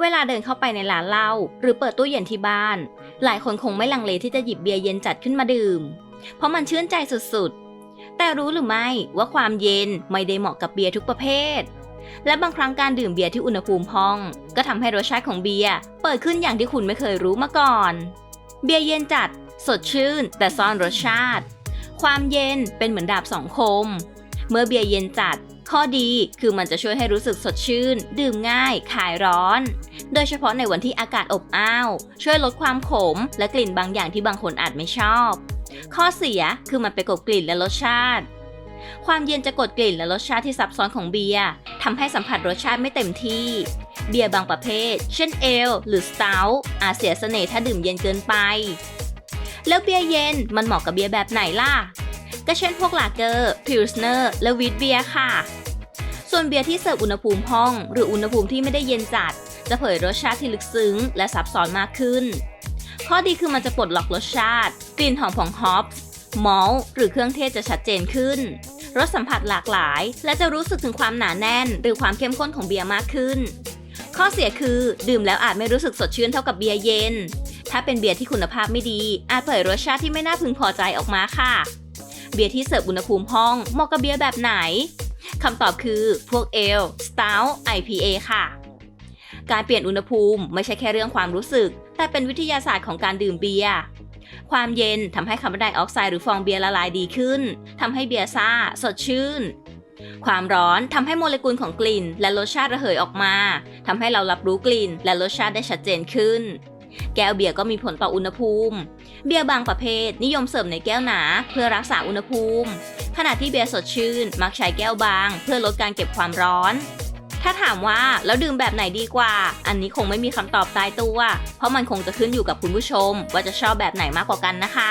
เวลาเดินเข้าไปในร้านเหล้าหรือเปิดตู้เย็นที่บ้าน หลายคนคงไม่ลังเลที่จะหยิบเบียร์เย็นจัดขึ้นมาดื่ม เพราะมันชื่นใจสุดๆ แต่รู้หรือไม่ว่าความเย็นไม่ได้เหมาะกับเบียร์ทุกประเภท และบางครั้งการดื่มเบียร์ที่อุณหภูมิห้อง ก็ทำให้รสชาติของเบียร์เปิดขึ้นอย่างที่คุณไม่เคยรู้มาก่อน เบียร์เย็นจัด สดชื่น แต่ซ่อนรสชาติ ความเย็นเป็นเหมือนดาบสองคม เมื่อเบียร์เย็นจัด ข้อดีคือมันจะช่วยให้รู้สึกสดชื่น ดื่มง่ายคลายร้อน โดยเฉพาะในวันที่อากาศอบอ้าว ช่วยลดความขม และกลิ่นบางอย่างที่บางคนอาจไม่ชอบ ข้อเสียคือมันไปกลบกลิ่นและรสชาติ ความเย็นจะกดกลิ่นและรสชาติที่ซับซ้อนของเบียร์ทำให้สัมผัสรสชาติไม่เต็มที่ เบียร์บางประเภท เช่นเอลหรือสต u ทอาจเสียเสน่ห์ถ้าดื่มเย็นเกินไป แล้วเบียร์เย็นมันเหมาะกับเบียร์แบบไหนล่ะ ก็เช่นพวกลาเกอร์พิลสเนอร์และวีทเบียร์ค่ะ ส่วนเบียร์ที่เสิร์ฟอุณหภูมิห้อง หรืออุณหภูมิที่ไม่ได้เย็นจัด จะเผยรสชาติที่ลึกซึ้ง และซับซ้อนมากขึ้น ข้อดีคือมันจะปลดล็อกรสชาติ กลิ่นหอมของฮอปส์มอลหรือเครื่องเทศจะชัดเจนขึ้นรสสัมผัสหลากหลาย และจะรู้สึกถึงความหนาแน่น หรือความเข้มข้นของเบียร์มากขึ้น ข้อเสียคือดื่มแล้วอาจไม่รู้สึกสดชื่นเท่ากับเบียร์เย็น ถ้าเป็นเบียร์ที่คุณภาพไม่ดี อาจเผยรสชาติที่ไม่น่าพึงพอใจออกมาค่ะ เบียร์ที่เสิร์ฟอุณหภูมิห้องเหมาะกับเบียร์แบบไหนคำตอบคือพวกเอลสต u ท IPA ค่ะ การเปลี่ยนอุณหภูมิไม่ใช่แค่เรื่องความรู้สึก แต่เป็นวิทยาศาสตร์ของการดื่มเบียร์ความเย็นทำให้คาร์บอนไดออกไซด์หรือฟองเบียร์ละลายดีขึ้นทำให้เบียร์ซ่า สดชื่น ความร้อนทำให้โมเลกุลของกลิ่น และรสชาติระเหยออกมาทำให้เรารับรู้กลิ่น และรสชาติได้ชัดเจนขึ้น แก้วเบียร์ก็มีผลต่ออุณหภูมิ เบียร์บางประเภทนิยมเสิร์ฟในแก้วหนาเพื่อรักษาอุณหภูมิ ขณะที่เบียร์สดชื่น มักใช้แก้วบาง เพื่อลดการเก็บความร้อน ถ้าถามว่าแล้วดื่มแบบไหนดีกว่า อันนี้คงไม่มีคำตอบตายตัว เพราะมันคงจะขึ้นอยู่กับคุณผู้ชม ว่าจะชอบแบบไหนมากกว่ากันนะคะ